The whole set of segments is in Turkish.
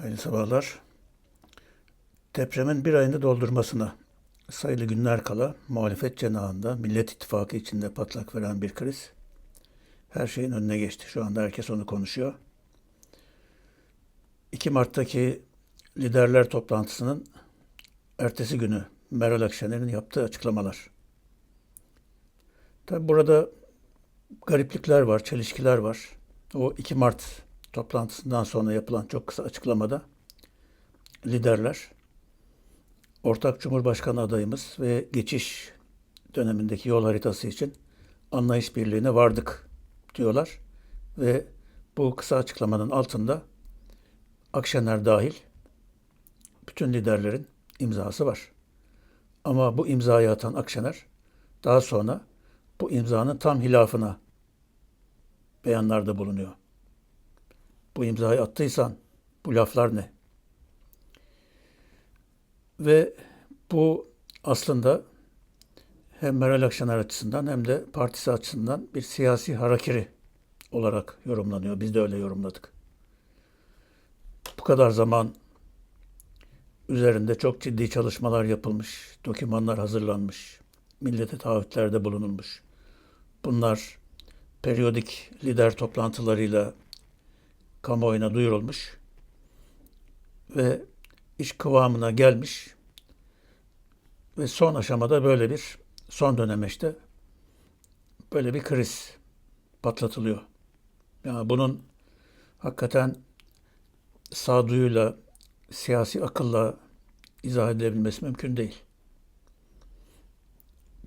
Hayırlı sabahlar. Depremin bir ayını doldurmasına sayılı günler kala muhalefet cenahında Millet İttifakı içinde patlak veren bir kriz her şeyin önüne geçti. Şu anda herkes onu konuşuyor. 2 Mart'taki liderler toplantısının ertesi günü Meral Akşener'in yaptığı açıklamalar. Tabi burada gariplikler var, çelişkiler var. O 2 Mart toplantısından sonra yapılan çok kısa açıklamada liderler ortak Cumhurbaşkanı adayımız ve geçiş dönemindeki yol haritası için anlayış birliğine vardık diyorlar ve bu kısa açıklamanın altında Akşener dahil bütün liderlerin imzası var. Ama bu imzayı atan Akşener daha sonra bu imzanın tam hilafına beyanlarda bulunuyor. Bu imzayı attıysan bu laflar ne? Ve bu aslında hem Meral Akşener açısından hem de partisi açısından bir siyasi harakiri olarak yorumlanıyor. Biz de öyle yorumladık. Bu kadar zaman üzerinde çok ciddi çalışmalar yapılmış, dokümanlar hazırlanmış, millete taahhütlerde bulunulmuş. Bunlar periyodik lider toplantılarıyla kamuoyuna duyurulmuş ve iş kıvamına gelmiş ve son aşamada böyle bir son dönemeçte böyle bir kriz patlatılıyor. Yani bunun hakikaten sağduyuyla, siyasi akılla izah edilebilmesi mümkün değil.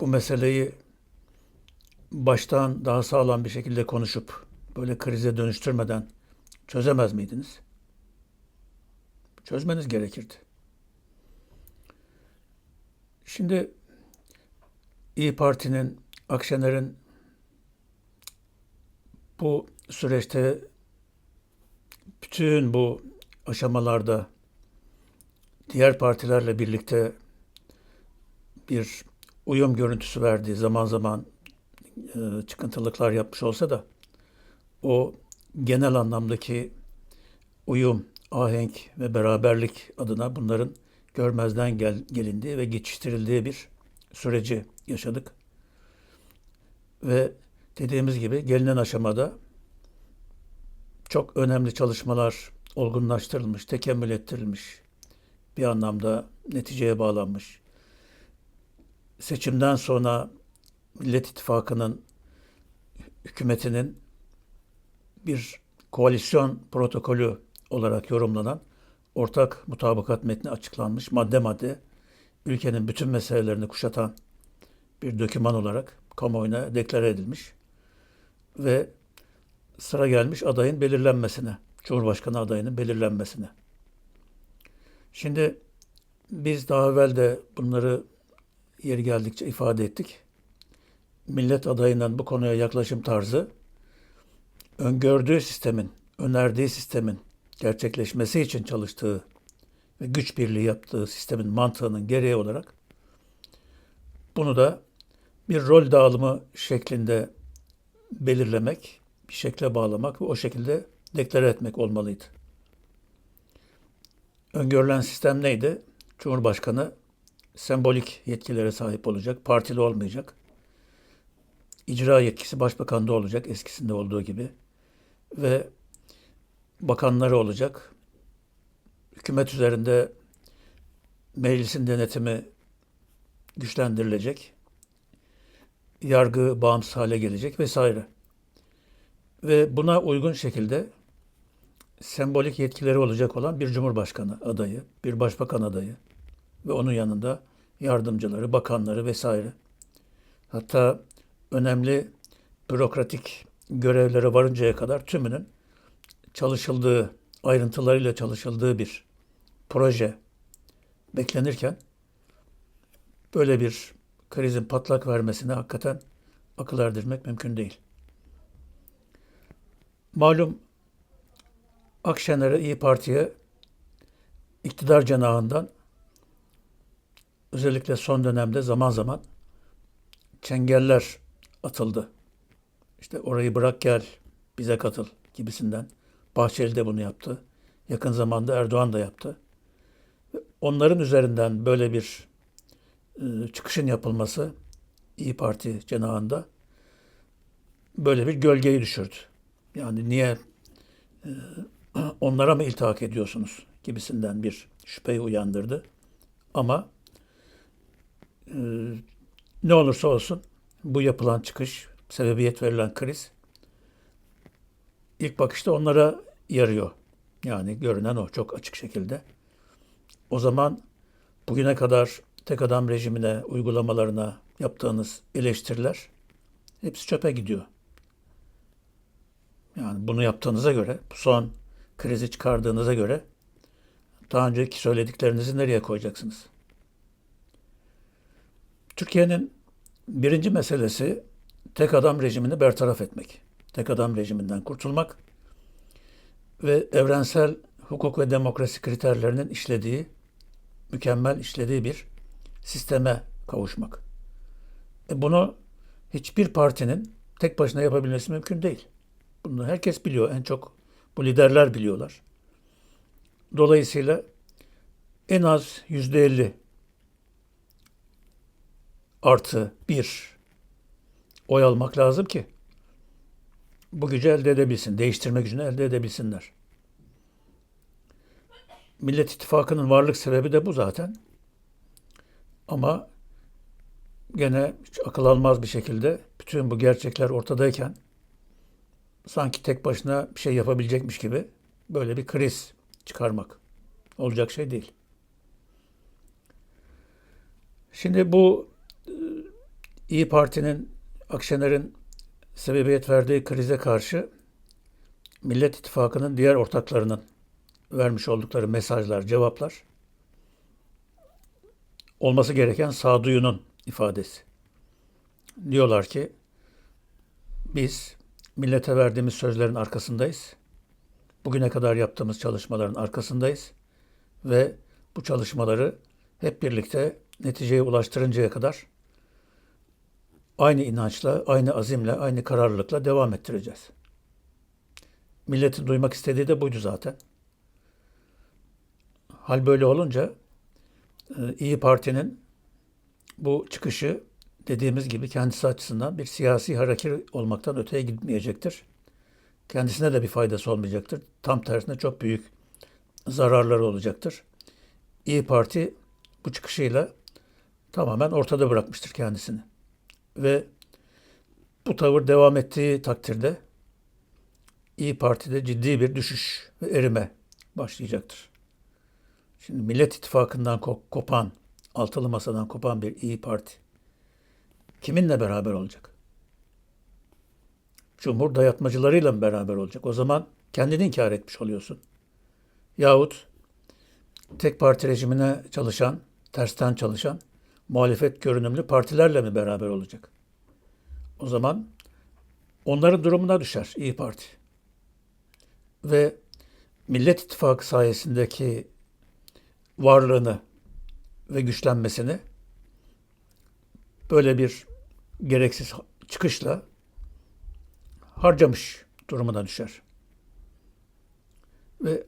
Bu meseleyi baştan daha sağlam bir şekilde konuşup böyle krize dönüştürmeden çözemez miydiniz? Çözmeniz gerekirdi. Şimdi İyi Parti'nin, Akşener'in bu süreçte bütün bu aşamalarda diğer partilerle birlikte bir uyum görüntüsü verdiği zaman zaman e, çıkıntılıklar yapmış olsa da o genel anlamdaki uyum, ahenk ve beraberlik adına bunların görmezden gel, gelindiği ve geçiştirildiği bir süreci yaşadık. Ve dediğimiz gibi gelinen aşamada çok önemli çalışmalar olgunlaştırılmış, tekemmül ettirilmiş, bir anlamda neticeye bağlanmış. Seçimden sonra Millet İttifakı'nın hükümetinin bir koalisyon protokolü olarak yorumlanan ortak mutabakat metni açıklanmış madde madde ülkenin bütün meselelerini kuşatan bir döküman olarak kamuoyuna deklare edilmiş ve sıra gelmiş adayın belirlenmesine, Cumhurbaşkanı adayının belirlenmesine. Şimdi biz daha evvel de bunları yeri geldikçe ifade ettik. Millet adayının bu konuya yaklaşım tarzı öngördüğü sistemin, önerdiği sistemin gerçekleşmesi için çalıştığı ve güç birliği yaptığı sistemin mantığının gereği olarak bunu da bir rol dağılımı şeklinde belirlemek, bir şekle bağlamak ve o şekilde deklare etmek olmalıydı. Öngörülen sistem neydi? Cumhurbaşkanı sembolik yetkilere sahip olacak, partili olmayacak. İcra yetkisi başbakanda olacak eskisinde olduğu gibi ve bakanları olacak. Hükümet üzerinde meclisin denetimi güçlendirilecek. Yargı bağımsız hale gelecek vesaire. Ve buna uygun şekilde sembolik yetkileri olacak olan bir cumhurbaşkanı adayı, bir başbakan adayı ve onun yanında yardımcıları, bakanları vesaire. Hatta önemli bürokratik görevlere varıncaya kadar tümünün çalışıldığı, ayrıntılarıyla çalışıldığı bir proje beklenirken böyle bir krizin patlak vermesine hakikaten akıl erdirmek mümkün değil. Malum Akşener'e İyi Parti'ye iktidar cenahından özellikle son dönemde zaman zaman çengeller atıldı. İşte orayı bırak gel, bize katıl gibisinden. Bahçeli de bunu yaptı. Yakın zamanda Erdoğan da yaptı. Onların üzerinden böyle bir e, çıkışın yapılması İyi Parti cenahında böyle bir gölgeyi düşürdü. Yani niye e, onlara mı iltihak ediyorsunuz gibisinden bir şüpheyi uyandırdı. Ama e, ne olursa olsun bu yapılan çıkış, sebebiyet verilen kriz ilk bakışta onlara yarıyor. Yani görünen o çok açık şekilde. O zaman bugüne kadar tek adam rejimine, uygulamalarına yaptığınız eleştiriler hepsi çöpe gidiyor. Yani bunu yaptığınıza göre, bu son krizi çıkardığınıza göre daha önceki söylediklerinizi nereye koyacaksınız? Türkiye'nin birinci meselesi tek adam rejimini bertaraf etmek. Tek adam rejiminden kurtulmak ve evrensel hukuk ve demokrasi kriterlerinin işlediği, mükemmel işlediği bir sisteme kavuşmak. E bunu hiçbir partinin tek başına yapabilmesi mümkün değil. Bunu herkes biliyor. En çok bu liderler biliyorlar. Dolayısıyla en az yüzde elli artı bir oy almak lazım ki bu gücü elde edebilsin, değiştirme gücünü elde edebilsinler. Millet İttifakı'nın varlık sebebi de bu zaten. Ama gene hiç akıl almaz bir şekilde bütün bu gerçekler ortadayken sanki tek başına bir şey yapabilecekmiş gibi böyle bir kriz çıkarmak olacak şey değil. Şimdi bu e, İyi Parti'nin Akşener'in sebebiyet verdiği krize karşı Millet İttifakı'nın diğer ortaklarının vermiş oldukları mesajlar, cevaplar olması gereken sağduyunun ifadesi. Diyorlar ki biz millete verdiğimiz sözlerin arkasındayız. Bugüne kadar yaptığımız çalışmaların arkasındayız ve bu çalışmaları hep birlikte neticeye ulaştırıncaya kadar aynı inançla, aynı azimle, aynı kararlılıkla devam ettireceğiz. Milletin duymak istediği de buydu zaten. Hal böyle olunca e, İyi Parti'nin bu çıkışı dediğimiz gibi kendisi açısından bir siyasi hareket olmaktan öteye gitmeyecektir. Kendisine de bir faydası olmayacaktır. Tam tersine çok büyük zararları olacaktır. İyi Parti bu çıkışıyla tamamen ortada bırakmıştır kendisini. Ve bu tavır devam ettiği takdirde İyi Parti'de ciddi bir düşüş ve erime başlayacaktır. Şimdi Millet İttifakı'ndan kopan, altılı masadan kopan bir İyi Parti kiminle beraber olacak? Cumhur dayatmacılarıyla mı beraber olacak? O zaman kendini inkar etmiş oluyorsun. Yahut tek parti rejimine çalışan, tersten çalışan muhalefet görünümlü partilerle mi beraber olacak? O zaman onların durumuna düşer İyi Parti. Ve Millet İttifakı sayesindeki varlığını ve güçlenmesini böyle bir gereksiz çıkışla harcamış durumuna düşer. Ve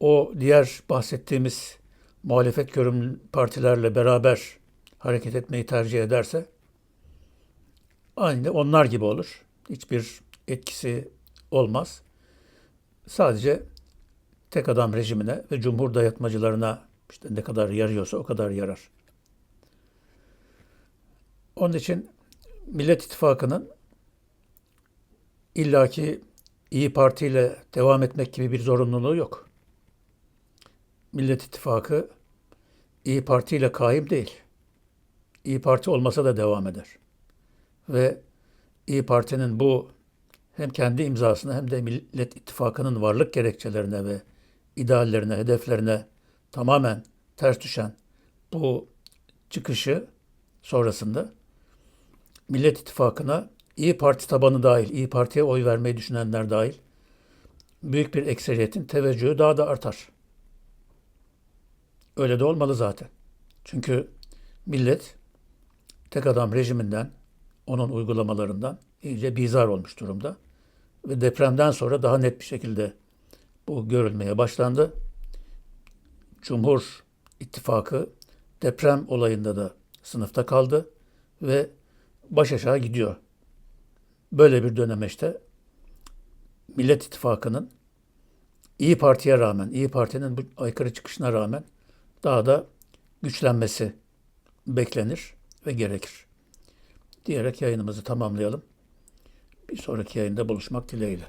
o diğer bahsettiğimiz muhalefet görünümlü partilerle beraber hareket etmeyi tercih ederse aynı onlar gibi olur. Hiçbir etkisi olmaz. Sadece tek adam rejimine ve cumhur dayatmacılarına işte ne kadar yarıyorsa o kadar yarar. Onun için Millet İttifakı'nın illaki İyi Parti ile devam etmek gibi bir zorunluluğu yok. Millet İttifakı İyi Parti ile kaim değil. İyi Parti olmasa da devam eder. Ve İyi Parti'nin bu hem kendi imzasına hem de Millet İttifakı'nın varlık gerekçelerine ve ideallerine, hedeflerine tamamen ters düşen bu çıkışı sonrasında Millet İttifakı'na İyi Parti tabanı dahil, İyi Parti'ye oy vermeyi düşünenler dahil büyük bir ekseriyetin teveccühü daha da artar. Öyle de olmalı zaten. Çünkü millet tek adam rejiminden, onun uygulamalarından iyice bizar olmuş durumda. Ve depremden sonra daha net bir şekilde bu görülmeye başlandı. Cumhur İttifakı deprem olayında da sınıfta kaldı ve baş aşağı gidiyor. Böyle bir dönemeçte Millet İttifakı'nın İyi Parti'ye rağmen, İyi Parti'nin bu aykırı çıkışına rağmen daha da güçlenmesi beklenir ve gerekir. Diyerek yayınımızı tamamlayalım. Bir sonraki yayında buluşmak dileğiyle.